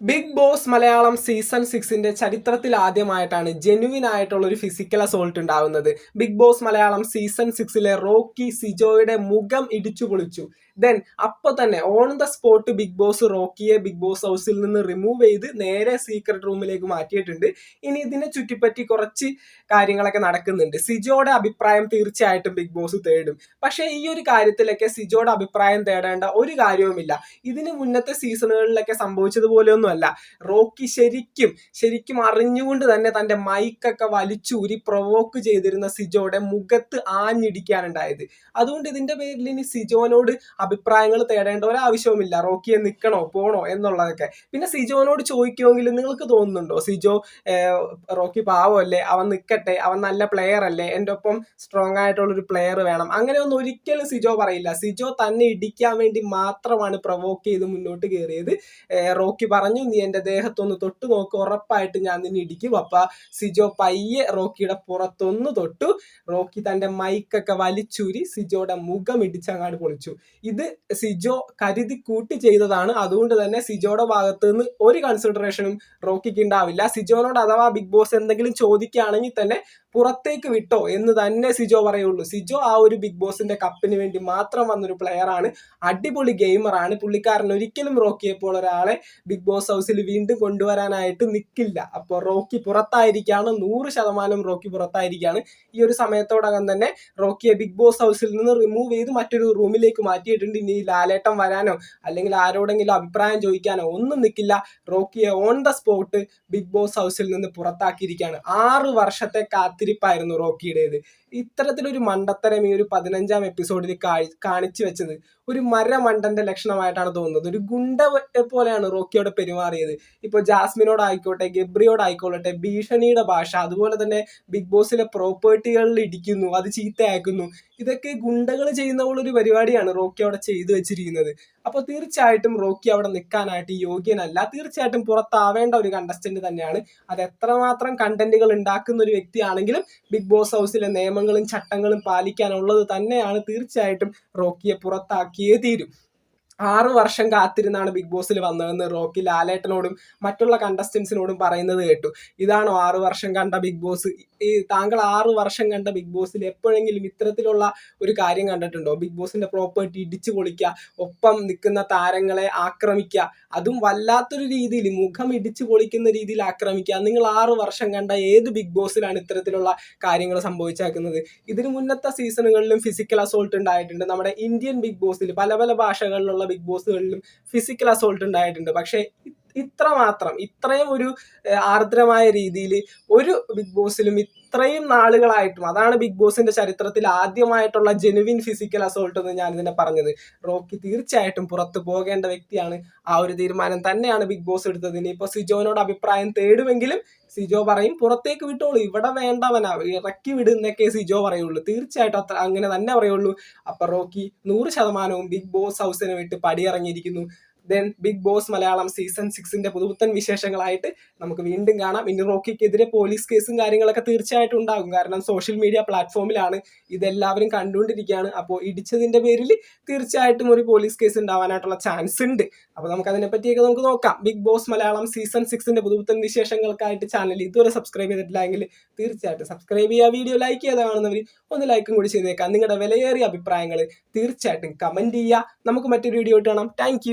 Big boss Malayalam season സിക്സിന്റെ ചരിത്രത്തിൽ ആദ്യമായിട്ടാണ് ജെനുവിൻ ആയിട്ടുള്ള ഒരു ഫിസിക്കൽ അസോൾട്ട് ഉണ്ടാവുന്നത്. ബിഗ് ബോസ് മലയാളം സീസൺ സിക്സിലെ റോക്കി സിജോയുടെ മുഖം ഇടിച്ചു പൊളിച്ചു ദെൻ അപ്പോൾ തന്നെ on the spot Bigg Boss റോക്കിയെ big boss ഹൗസിൽ നിന്ന് റിമൂവ് ചെയ്ത് നേരെ സീക്രട്ട് റൂമിലേക്ക് മാറ്റിയിട്ടുണ്ട്. ഇനി ഇതിനെ ചുറ്റിപ്പറ്റി കുറച്ച് കാര്യങ്ങളൊക്കെ നടക്കുന്നുണ്ട്. സിജോയുടെ അഭിപ്രായം തീർച്ചയായിട്ടും ബിഗ് ബോസ് തേടും. പക്ഷേ ഈ ഒരു കാര്യത്തിലൊക്കെ സിജോയുടെ അഭിപ്രായം തേടേണ്ട ഒരു കാര്യവുമില്ല. ഇതിന് മുന്നത്തെ സീസണുകളിലൊക്കെ സംഭവിച്ചതുപോലെയൊന്നുമല്ല. റോക്കി ശരിക്കും ശരിക്കും അറിഞ്ഞുകൊണ്ട് തന്നെ തന്റെ മൈക്കൊക്കെ വലിച്ചൂരി പ്രൊവോക്ക് ചെയ്തിരുന്ന സിജോയുടെ മുഖത്ത് ആഞ്ഞിടിക്കാനുണ്ടായത്. അതുകൊണ്ട് ഇതിന്റെ പേരിൽ ഇനി സിജോനോട് അഭിപ്രായങ്ങൾ തേടേണ്ട ഒരാവശ്യവുമില്ല. റോക്കിയെ നിൽക്കണോ പോണോ എന്നുള്ളതൊക്കെ. പിന്നെ സിജോനോട് ചോദിക്കുമെങ്കിൽ നിങ്ങൾക്ക് തോന്നുന്നുണ്ടോ? സിജോ റോക്കി പാവമല്ലേ? അവൻ നിൽക്കട്ടെ അവൻ നല്ല പ്ലെയർ അല്ലേ? എന്റെ ഒപ്പം സ്ട്രോങ് ആയിട്ടുള്ളൊരു പ്ലെയർ വേണം. അങ്ങനെ ഒന്നും ഒരിക്കലും സിജോ പറയില്ല. സിജോ തന്നെ ഇടിക്കാൻ വേണ്ടി മാത്രമാണ് പ്രൊവോക്ക് ചെയ്ത് മുന്നോട്ട് കയറിയത് റോക്കി പറഞ്ഞു നീ എന്റെ ദേഹത്തൊന്ന് തൊട്ട് നോക്ക്. ഉറപ്പായിട്ട് ഞാൻ നിന്നെ ഇടിക്കും. അപ്പം സിജോ പയ്യെ റോക്കിയുടെ പുറത്തൊന്ന് തൊട്ടു. റോക്കി തന്റെ മൈക്കൊക്കെ വലിച്ചൂരി സിജോയുടെ മുഖം ഇടിച്ചങ്ങാട് പൊളിച്ചു. ഇത് സിജോ കരുതി കൂട്ടി ചെയ്തതാണ്. അതുകൊണ്ട് തന്നെ സിജോയുടെ ഭാഗത്ത് നിന്ന് ഒരു കൺസിഡറേഷനും റോക്കിക്ക് ഉണ്ടാവില്ല. സിജോനോട് അഥവാ ബിഗ് ബോസ് എന്തെങ്കിലും ചോദിക്കുകയാണെങ്കിൽ തന്നെ പുറത്തേക്ക് വിട്ടോ എന്ന് തന്നെ സിജോ പറയുള്ളൂ. സിജോ ആ ഒരു ബിഗ് ബോസിന്റെ കപ്പിന് വേണ്ടി മാത്രം വന്നൊരു പ്ലെയർ ആണ്. അടിപൊളി ഗെയിമറാണ് പുള്ളിക്കാരൻ ഒരിക്കലും റോക്കിയെ ഒരാളെ ബിഗ് ബോസ് ഹൗസിൽ വീണ്ടും കൊണ്ടുവരാനായിട്ട് നിൽക്കില്ല അപ്പോൾ റോക്കി പുറത്തായിരിക്കാണ്. നൂറ് ശതമാനം റോക്കി പുറത്തായിരിക്കാണ്. ഈ ഒരു സമയത്തോടകം തന്നെ റോക്കിയെ ബിഗ് ബോസ് ഹൗസിൽ നിന്ന് റിമൂവ് ചെയ്ത് മറ്റൊരു റൂമിലേക്ക് മാറ്റിയിട്ടുണ്ട്. ഇനി ലാലേട്ടം വരാനോ അല്ലെങ്കിൽ ആരോടെങ്കിലും അഭിപ്രായം ചോദിക്കാനോ ഒന്നും നിൽക്കില്ല റോക്കിയെ on the spot Bigg Boss ഹൗസിൽ നിന്ന് പുറത്താക്കിയിരിക്കുകയാണ്. ആറ് വർഷത്തെ കാത്തിരിപ്പായിരുന്നു റോക്കിയുടേത്. ഇത്തരത്തിലൊരു മണ്ടത്തരം ഈ ഒരു പതിനഞ്ചാം എപ്പിസോഡിൽ കാണിച്ചു വെച്ചത്. ഒരു മരമണ്ടന്റെ ലക്ഷണമായിട്ടാണ് തോന്നുന്നത്. ഒരു ഗുണ്ട പോലെയാണ് റോക്കിയോട് പെരുമാറിയത്. ഇപ്പോൾ ഗബ്രിയോട് ആയിക്കോട്ടെ ഭീഷണിയുടെ ഭാഷ അതുപോലെ തന്നെ ബിഗ് ബോസിലെ പ്രോപ്പർട്ടികളിൽ ഇടിക്കുന്നു അത് ചീത്തയാക്കുന്നു. ഇതൊക്കെ ഗുണ്ടകൾ ചെയ്യുന്ന പോലെ ഒരു പരിപാടിയാണ് റോക്കി അവിടെ ചെയ്തു വെച്ചിരിക്കുന്നത്. അപ്പോൾ തീർച്ചയായിട്ടും റോക്കി അവിടെ നിൽക്കാനായിട്ട് യോഗ്യനല്ല. തീർച്ചയായിട്ടും പുറത്താവേണ്ട ഒരു കണ്ടസ്റ്റന്റ് തന്നെയാണ്. അത് എത്രമാത്രം കണ്ടന്റുകൾ ഉണ്ടാക്കുന്ന ഒരു വ്യക്തിയാണെങ്കിലും ബിഗ് ബോസ് ഹൗസിലെ നിയമങ്ങളും ചട്ടങ്ങളും പാലിക്കാനുള്ളത് തന്നെയാണ് തീർച്ചയായിട്ടും റോക്കിയെ പുറത്താക്കിയേ തീരും. ആറ് വർഷം കാത്തിരുന്നാണ് ബിഗ് ബോസിൽ വന്നതെന്ന് റോക്കി ലാലേട്ടനോടും മറ്റുള്ള കണ്ടസ്റ്റൻസിനോടും പറയുന്നത് കേട്ടു. ഇതാണോ ആറ് വർഷം കണ്ട ബിഗ് ബോസ്? ഈ താങ്കൾ ആറ് വർഷം കണ്ട ബിഗ് ബോസിൽ എപ്പോഴെങ്കിലും ഇത്തരത്തിലുള്ള ഒരു കാര്യം കണ്ടിട്ടുണ്ടോ? ബിഗ് ബോസിന്റെ പ്രോപ്പർട്ടി ഇടിച്ചു പൊളിക്കുക ഒപ്പം നിൽക്കുന്ന താരങ്ങളെ ആക്രമിക്കുക അതും വല്ലാത്തൊരു രീതിയിൽ മുഖം ഇടിച്ചു പൊളിക്കുന്ന രീതിയിൽ ആക്രമിക്കുക. നിങ്ങൾ ആറ് വർഷം കണ്ട ഏത് ബിഗ് ബോസിലാണ് ഇത്തരത്തിലുള്ള കാര്യങ്ങൾ സംഭവിച്ചേക്കുന്നത്? ഇതിനു മുന്നത്തെ സീസണുകളിലും ഫിസിക്കൽ അസോൾട്ട് ഉണ്ടായിട്ടുണ്ട്. നമ്മുടെ ഇന്ത്യൻ ബിഗ് ബോസിൽ പല പല ഭാഷകളിലുള്ള ബിഗ് ബോസുകളിലും ഫിസിക്കൽ അസോൾട്ട് ഉണ്ടായിട്ടുണ്ട്. പക്ഷേ ഇ- ഇത്ര മാത്രം. ഇത്രയും ഒരു ആർദ്രമായ രീതിയിൽ ഒരു ബിഗ് ബോസിലും ഇത്രയും നാളുകളായിട്ടും അതാണ് ബിഗ് ബോസിന്റെ ചരിത്രത്തിൽ ആദ്യമായിട്ടുള്ള ജെനുവിൻ ഫിസിക്കൽ അസോൾട്ട് എന്ന് ഞാൻ ഇതിനെ പറഞ്ഞത്. റോക്കി തീർച്ചയായിട്ടും പുറത്തു പോകേണ്ട വ്യക്തിയാണ്. ആ ഒരു തീരുമാനം തന്നെയാണ് ബിഗ് ബോസ് എടുത്തത്. ഇനിയിപ്പോൾ സിജോനോട് അഭിപ്രായം തേടുമെങ്കിലും സിജോ പറയും പുറത്തേക്ക് വിട്ടോളൂ ഇവിടെ വേണ്ടവനാ ഇറക്കി വിടുന്നൊക്കെ സിജോ പറയുള്ളൂ. തീർച്ചയായിട്ടും അത്ര അങ്ങനെ തന്നെ പറയുള്ളൂ. അപ്പൊ റോക്കി നൂറ് ശതമാനവും ബിഗ് ബോസ് ഹൗസിനെ വിട്ട് പടിയിറങ്ങിയിരിക്കുന്നു. Then Bigg Boss Malayalam season സിക്സിന്റെ പുതുപുത്തൻ വിശേഷങ്ങളായിട്ട് നമുക്ക് വീണ്ടും കാണാം. ഇനി റോക്കിക്കെതിരെ പോലീസ് കേസും കാര്യങ്ങളൊക്കെ തീർച്ചയായിട്ടും ഉണ്ടാകും. കാരണം സോഷ്യൽ മീഡിയ പ്ലാറ്റ്ഫോമിലാണ് ഇതെല്ലാവരും കണ്ടുകൊണ്ടിരിക്കുകയാണ്. അപ്പോൾ ഇടിച്ചതിന്റെ പേരിൽ തീർച്ചയായിട്ടും ഒരു പോലീസ് കേസ് ഉണ്ടാവാനായിട്ടുള്ള ചാൻസ് ഉണ്ട്. അപ്പോൾ നമുക്ക് അതിനെ പറ്റിയൊക്കെ നമുക്ക് നോക്കാം. ബിഗ് ബോസ് മലയാളം സീസൺ സിക്സിന്റെ പുതുപുത്തൻ വിശേഷങ്ങൾക്കായിട്ട് ചാനൽ ഇതുവരെ സബ്സ്ക്രൈബ് ചെയ്തിട്ടില്ലെങ്കിൽ തീർച്ചയായിട്ടും സബ്സ്ക്രൈബ് ചെയ്യുക വീഡിയോ ലൈക്ക് ചെയ്ത് കാണുന്നവർ ഒന്ന് ലൈക്കും കൂടി ചെയ്തേക്കാം. നിങ്ങളുടെ വിലയേറിയ അഭിപ്രായങ്ങൾ തീർച്ചയായിട്ടും കമന്റ് ചെയ്യുക. നമുക്ക് മറ്റൊരു വീഡിയോ ഇട്ട് കാണാം. താങ്ക്